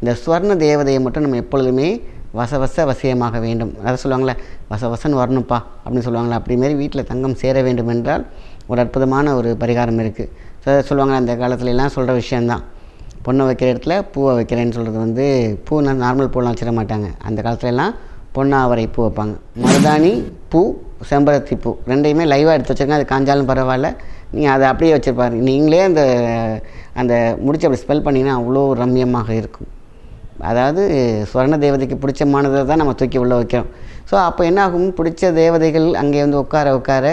இந்த ஸ்வர்ண தேவதையை மட்டும் நம்ம எப்பொழுதுமே வசவச வசியமாக வேண்டும். அதை சொல்லுவாங்களே வசவசன்னு வரணும்ப்பா அப்படின்னு சொல்லுவாங்களே அப்படி மாரி வீட்டில் தங்கம் சேர வேண்டும் என்றால் ஒரு அற்புதமான ஒரு பரிகாரம் இருக்குது ஸோ சொல்லுவாங்களே அந்த காலத்துல எல்லாம் சொல்கிற விஷயந்தான் பொண்ணை வைக்கிற இடத்துல பூவை வைக்கிறேன்னு சொல்கிறது வந்து பூ நார்மல் பூலாம் வச்சிட மாட்டாங்க. அந்த காலத்துல எல்லாம் பொன்னாவரை பூ வைப்பாங்க. மருதாணி பூ செம்பருத்தி பூ ரெண்டையுமே லைவாக எடுத்து வச்சுருங்க அது காஞ்சாலும் பரவாயில்ல. நீங்கள் அதை அப்படியே வச்சுருப்பாரு. நீங்களே அந்த அந்த முடிச்சு அப்படி ஸ்பெல் பண்ணிங்கன்னா அவ்வளோ ரம்யமாக இருக்கும். அதாவது ஸ்வர்ண தேவதைக்கு பிடிச்சமானதை தான் நம்ம தூக்கி உள்ளே வைக்கிறோம். ஸோ அப்போ என்ன ஆகும் பிடிச்ச தேவதைகள் அங்கே வந்து உட்கார உட்கார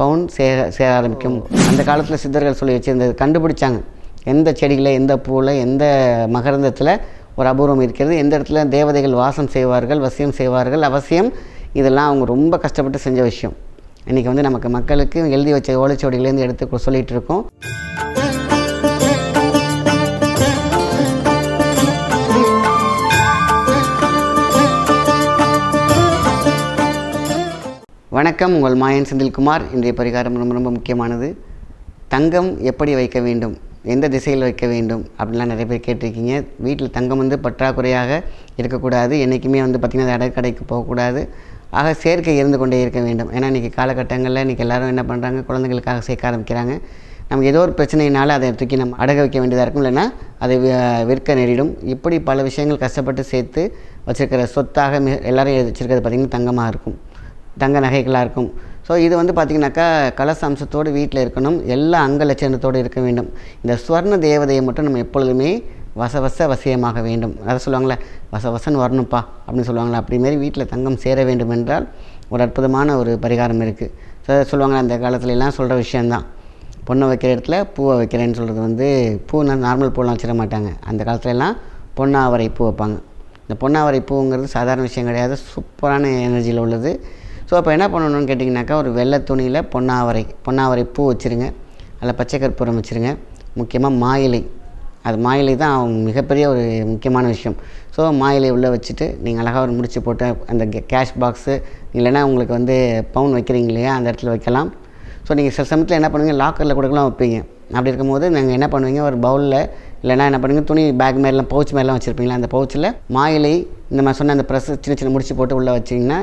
பவுன் சேர சேர ஆரம்பிக்கும். அந்த காலத்தில் சித்தர்கள் சொல்லி வச்சுருந்தது கண்டுபிடிச்சாங்க. எந்த செடியில் எந்த பூவில் எந்த மகரந்தத்தில் ஒரு அபூர்வம் இருக்கிறது எந்த இடத்துல தேவதைகள் வாசம் செய்வார்கள் வசியம் செய்வார்கள் அவசியம் இதெல்லாம் அவங்க ரொம்ப கஷ்டப்பட்டு செஞ்ச விஷயம். இன்றைக்கி வந்து நமக்கு மக்களுக்கு எழுதி வச்ச ஓலைச்சுவடியிலேருந்து எடுத்து சொல்லிகிட்டு இருக்கோம். வணக்கம். உங்கள் மாயன் செந்தில்குமார். இன்றைய பரிகாரம் ரொம்ப ரொம்ப முக்கியமானது. தங்கம் எப்படி வைக்க வேண்டும்? எந்த திசையில் வைக்க வேண்டும்? அப்படின்லாம் நிறைய பேர் கேட்டிருக்கீங்க. வீட்டில் தங்கம் வந்து பற்றாக்குறையாக இருக்கக்கூடாது. என்றைக்குமே வந்து பார்த்திங்கன்னா அது அடக்கடைக்கு போகக்கூடாது. ஆக சேர்க்கை இருந்து கொண்டே இருக்க வேண்டும். ஏன்னா இன்றைக்கி காலகட்டங்களில் இன்றைக்கி எல்லோரும் என்ன பண்ணுறாங்க குழந்தைகளுக்காக சேர்க்க ஆரம்பிக்கிறாங்க. நமக்கு ஏதோ ஒரு பிரச்சனையினால அதை தூக்கி நம்ம அடக வைக்க வேண்டியதாக இருக்கும். இல்லைன்னா அதை விற்க நேரிடும். இப்படி பல விஷயங்கள் கஷ்டப்பட்டு சேர்த்து வச்சுருக்கிற சொத்தாக மி எல்லாரும் வச்சுருக்கிறது பார்த்திங்கன்னா தங்கமாக இருக்கும். தங்க நகைகளாக இருக்கும். ஸோ இது வந்து பார்த்திங்கனாக்கா கலச அம்சத்தோடு வீட்டில் இருக்கணும். எல்லா அங்க லட்சணத்தோடு இருக்க வேண்டும். இந்த ஸ்வர்ண தேவதையை மட்டும் நம்ம எப்பொழுதுமே வசவச வசியமாக வேண்டும். அதை சொல்லுவாங்களே வசவசன் வரணும்ப்பா அப்படின்னு சொல்லுவாங்களே அப்படி மாரி வீட்டில் தங்கம் சேர வேண்டும் என்றால் ஒரு அற்புதமான ஒரு பரிகாரம் இருக்குது ஸோ சொல்லுவாங்க அந்த காலத்துல எல்லாம் சொல்கிற விஷயந்தான் பொண்ணை வைக்கிற இடத்துல பூவை வைக்கிறேன்னு சொல்கிறது வந்து பூனா நார்மல் பூலாம் வச்சிட மாட்டாங்க. அந்த காலத்துலலாம் பொன்னாவரை பூ வைப்பாங்க. இந்த பொன்னாவரை பூங்கிறது சாதாரண விஷயம் கிடையாது. சூப்பரான எனர்ஜியில் உள்ளது. ஸோ அப்போ என்ன பண்ணணும்னு கேட்டிங்கனாக்கா ஒரு வெள்ளை துணியில் பொன்னாவரை பொன்னாவரை பூ வச்சுருங்க. அதில் பச்சை கற்பூரம் வச்சுருங்க. முக்கியமாக மாயிலை. அது மாயிலை தான் மிகப்பெரிய ஒரு முக்கியமான விஷயம். ஸோ மாயிலை உள்ளே வச்சுட்டு நீங்கள் அழகாக ஒரு முடிச்சு போட்டு அந்த கேஷ் பாக்ஸு இல்லைன்னா உங்களுக்கு வந்து பவுன் வைக்கிறீங்க இல்லையா அந்த இடத்துல வைக்கலாம். ஸோ நீங்கள் சில சமயத்தில் என்ன பண்ணுவீங்க லாக்கரில் கூடலாம் வைப்பீங்க. அப்படி இருக்கும்போது நாங்கள் என்ன பண்ணுவீங்க ஒரு பவுலில் இல்லைன்னா என்ன பண்ணுவீங்க துணி பேக் மாரிலாம் பவுச் மாரிலாம் வச்சுருப்பீங்களா அந்த பவுச்சில் மாயிலை இந்த மாதிரி சொன்ன அந்த ப்ரெஸ் சின்ன சின்ன முடிச்சு போட்டு உள்ளே வச்சிங்கன்னா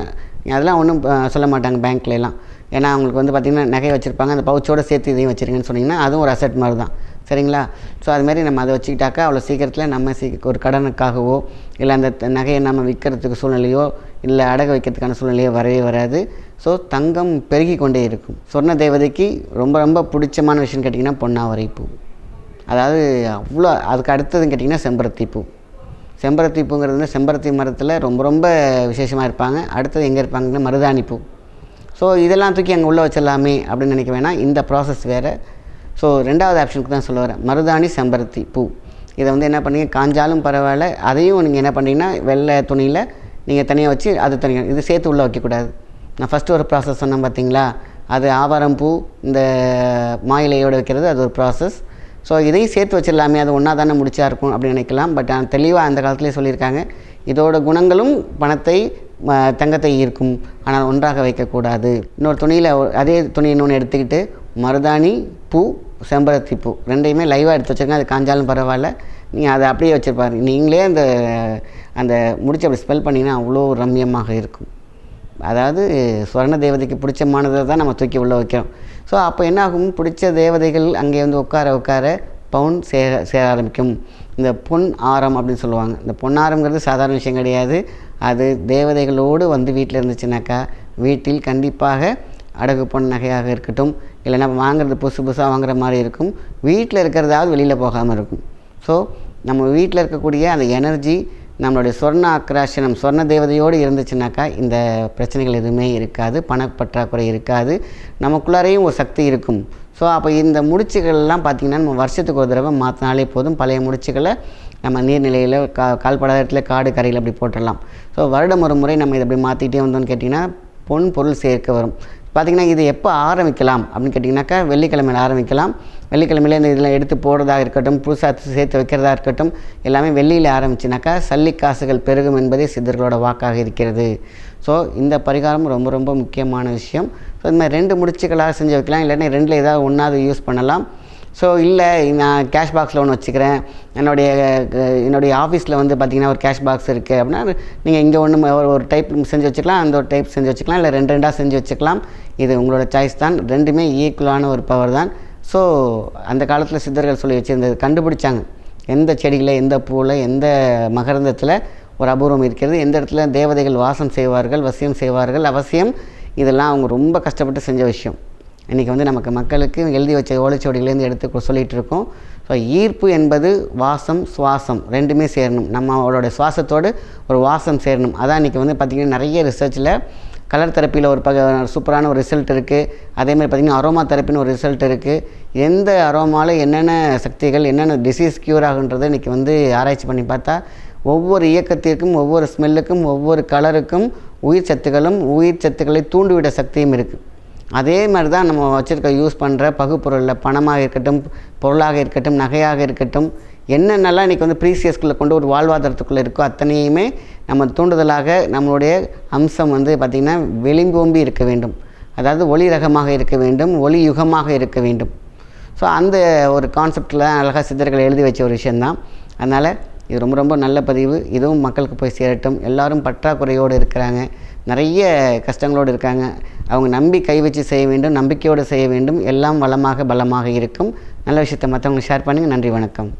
அதெல்லாம் ஒன்றும் சொல்ல மாட்டாங்க பேங்க்ல எல்லாம். ஏன்னா அவங்களுக்கு வந்து பார்த்திங்கன்னா நகை வச்சுருப்பாங்க அந்த பவுச்சோடு சேர்த்து இதையும் வச்சுருங்கன்னு சொன்னிங்கன்னா அதுவும் ஒரு அசட் மாதிரி தான். சரிங்களா? ஸோ அதுமாரி நம்ம அதை வச்சுக்கிட்டாக்கா அவ்வளோ சீக்கிரத்தில் நம்ம சீ ஒரு கடனுக்காகவோ இல்லை அந்த நகையை நம்ம விற்கிறதுக்கு சூழ்நிலையோ இல்லை அடகு வைக்கிறதுக்கான சூழ்நிலையோ வரவே வராது. ஸோ தங்கம் பெருகி கொண்டே இருக்கும். சொர்ண தேவதைக்கு ரொம்ப ரொம்ப பிடிச்சமான விஷயம் கேட்டிங்கன்னா பொன்னாவரை பூ. அதாவது அவ்வளோ அதுக்கு அடுத்ததுன்னு கேட்டிங்கன்னா செம்பருத்தி பூ. செம்பருத்தி பூங்கிறது வந்து செம்பருத்தி மரத்தில் ரொம்ப ரொம்ப விசேஷமாக இருப்பாங்க. அடுத்தது எங்கே இருப்பாங்கன்னா மருதாணி பூ. ஸோ இதெல்லாம் தூக்கி அங்கே உள்ளே வச்சிடலாமே அப்படின்னு நினைக்க வேணாம். இந்த ப்ராசஸ் வேறு. ஸோ ரெண்டாவது ஆப்ஷனுக்கு தான் சொல்ல வரேன். மருதாணி செம்பருத்தி பூ. இதை வந்து என்ன பண்ணீங்க? காஞ்சாலும் பரவாயில்ல. அதையும் நீங்கள் என்ன பண்ணுறீங்கன்னா வெள்ளை துணியில் நீங்கள் தனியாக வச்சு அது தனியாக இது சேர்த்து உள்ளே வைக்கக்கூடாது. நான் ஃபஸ்ட்டு ஒரு ப்ராசஸ் சொன்னேன் பார்த்தீங்களா? அது ஆவாரம் பூ இந்த மாயிலையோடு வைக்கிறது அது ஒரு ப்ராசஸ் ஸோ இதையும் சேர்த்து வச்சிடலாமே அது ஒன்றா தானே முடிச்சா இருக்கும் அப்படின்னு நினைக்கலாம். பட் தெளிவாக அந்த காலத்துலேயே சொல்லியிருக்காங்க. இதோட குணங்களும் பணத்தை தங்கத்தை ஈர்க்கும். ஆனால் ஒன்றாக வைக்கக்கூடாது. இன்னொரு துணியில் அதே துணி இன்னொன்று எடுத்துக்கிட்டு மருதாணி பூ செம்பருத்தி பூ. ரெண்டையுமே லைவாக எடுத்து வச்சுருங்க அது காஞ்சாலும் பரவாயில்ல. நீங்கள் அதை அப்படியே வச்சுருப்பாரு. நீங்களே அந்த அந்த முடிச்சு அப்படி ஸ்பெல் பண்ணிங்கன்னா அவ்வளோ ரம்யமாக இருக்கும். அதாவது சுவர்ண தேவதைக்கு பிடிச்சமானதை தான் நம்ம தூக்கி உள்ளே வைக்கிறோம். ஸோ அப்போ என்ன ஆகும் பிடிச்ச தேவதைகள் அங்கே வந்து உட்கார உட்கார பவுன் சேர சேர ஆரம்பிக்கும். இந்த பொன் ஆரம் அப்படின்னு சொல்லுவாங்க. இந்த பொன்னாரம்ங்கிறது சாதாரண விஷயம் கிடையாது. அது தேவதைகளோடு வந்து வீட்டில் இருந்துச்சுனாக்கா வீட்டில் கண்டிப்பாக அடகு பொன் நகையாக இருக்கட்டும். இல்லைன்னா வாங்குறது புதுசு புதுசாக வாங்குற மாதிரி இருக்கும். வீட்டில் இருக்கிறதாவது வெளியில் போகாமல் இருக்கும். ஸோ நம்ம வீட்டில் இருக்கக்கூடிய அந்த எனர்ஜி நம்மளுடைய சொர்ண ஆக்ராஷனம் சொர்ண தேவதையோடு இருந்துச்சுனாக்கா இந்த பிரச்சனைகள் எதுவுமே இருக்காது பணப்பற்றாக்குறை இருக்காது நமக்குள்ளாரையும் ஒரு சக்தி இருக்கும். ஸோ அப்போ இந்த முடிச்சுகள்லாம் பார்த்திங்கன்னா நம்ம வருஷத்துக்கு ஒரு தடவை மாற்றினாலே போதும். பழைய முடிச்சுகளை நம்ம நீர்நிலையில் கா கால்படாத இடத்துல காடு கரையில் அப்படி போட்டுடலாம். ஸோ வருடம் ஒரு முறை நம்ம இதை அப்படி மாற்றிட்டே வந்தோம்னு கேட்டிங்கன்னா பொன் பொருள் சேர்க்க வரும். பார்த்திங்கன்னா இது எப்போ ஆரம்பிக்கலாம் அப்படின்னு கேட்டிங்கனாக்கா வெள்ளிக்கிழமையில் ஆரம்பிக்கலாம். வெள்ளிக்கிழமையில இந்த இதெல்லாம் எடுத்து போடுறதா இருக்கட்டும் புதுசாக சேர்த்து வைக்கிறதா இருக்கட்டும் எல்லாமே வெள்ளியில் ஆரம்பிச்சுனாக்கா சல்லி காசுகள் பெருகும் என்பதே சித்தர்களோட வாக்காக இருக்கிறது. ஸோ இந்த பரிகாரம் ரொம்ப ரொம்ப முக்கியமான விஷயம். ஸோ இந்த மாதிரி ரெண்டு முடிச்சுகளாக செஞ்சு வைக்கலாம். இல்லைன்னா ரெண்டில் ஏதாவது ஒன்றாவது யூஸ் பண்ணலாம். ஸோ இல்லை நான் கேஷ் பாக்ஸில் ஒன்று வச்சுக்கிறேன். என்னுடைய என்னுடைய ஆஃபீஸில் வந்து பார்த்திங்கன்னா ஒரு கேஷ் பாக்ஸ் இருக்குது அப்படின்னா நீங்கள் இங்கே ஒன்று ஒரு ஒரு டைப் செஞ்சு வச்சுக்கலாம் அந்த ஒரு டைப் செஞ்சு வச்சுக்கலாம் இல்லை ரெண்டு ரெண்டாக செஞ்சு வச்சுக்கலாம். இது உங்களோட சாய்ஸ் தான். ரெண்டுமே ஈக்குவலான ஒரு பவர் தான். ஸோ அந்த காலத்தில் சித்தர்கள் சொல்லி வச்சுருந்தது கண்டுபிடிச்சாங்க. எந்த செடியில் எந்த பூவில் எந்த மகரந்தத்தில் ஒரு அபூர்வம் இருக்கிறது எந்த இடத்துல தேவதைகள் வாசம் செய்வார்கள் வசியம் செய்வார்கள் அவசியம் இதெல்லாம் அவங்க ரொம்ப கஷ்டப்பட்டு செஞ்ச விஷயம். இன்றைக்கி வந்து நமக்கு மக்களுக்கு எழுதி வச்ச ஓலைச்சுவடியிலேருந்து எடுத்து சொல்லிகிட்டு சொல்லிட்டு இருக்கோம் ஸோ ஈர்ப்பு என்பது வாசம் சுவாசம் ரெண்டுமே சேரணும். நம்மளோட சுவாசத்தோடு ஒரு வாசம் சேரணும். அதான் இன்றைக்கி வந்து பார்த்திங்கன்னா நிறைய ரிசர்ச்சில் கலர் தெரப்பியில் ஒரு பக சூப்பரான ஒரு ரிசல்ட் இருக்குது அதேமாதிரி பார்த்திங்கன்னா அரோமா தெரப்பின்னு ஒரு ரிசல்ட் இருக்குது எந்த அரோமாவில் என்னென்ன சக்திகள் என்னென்ன டிசீஸ் க்யூர் ஆகுன்றதை இன்றைக்கி வந்து ஆராய்ச்சி பண்ணி பார்த்தா ஒவ்வொரு இயக்கத்திற்கும் ஒவ்வொரு ஸ்மெல்லுக்கும் ஒவ்வொரு கலருக்கும் உயிர் சத்துக்களும் உயிர் சத்துக்களை தூண்டிவிட சக்தியும் இருக்குது அதே மாதிரி தான் நம்ம வச்சுருக்க யூஸ் பண்ணுற பகுப்பொருளில் பணமாக இருக்கட்டும் பொருளாக இருக்கட்டும் நகையாக இருக்கட்டும் என்னென்னலாம் இன்றைக்கி வந்து ப்ரீசியஸ்குள்ளே கொண்டு ஒரு வாழ்வாதாரத்துக்குள்ளே இருக்கோ அத்தனையுமே நம்ம தூண்டுதலாக நம்மளுடைய அம்சம் வந்து பார்த்திங்கன்னா வெளிங்கோம்பி இருக்க வேண்டும். அதாவது ஒளி ரகமாக இருக்க வேண்டும் ஒளி யுகமாக இருக்க வேண்டும். ஸோ அந்த ஒரு கான்செப்டில் அழகாக சித்தர்கள் எழுதி வச்ச ஒரு விஷயந்தான் அதனால் இது ரொம்ப ரொம்ப நல்ல பதிவு. இதுவும் மக்களுக்கு போய் சேரட்டும். எல்லாரும் பற்றாக்குறையோடு இருக்கிறாங்க. நிறைய கஷ்டங்களோடு இருக்காங்க. அவங்க நம்பி கை வச்சு செய்ய வேண்டும் நம்பிக்கையோடு செய்ய வேண்டும். எல்லாம் வளமாக பலமாக இருக்கும். நல்ல விஷயத்தை மற்றவங்களுக்கு ஷேர் பண்ணுங்கள் நன்றி வணக்கம்.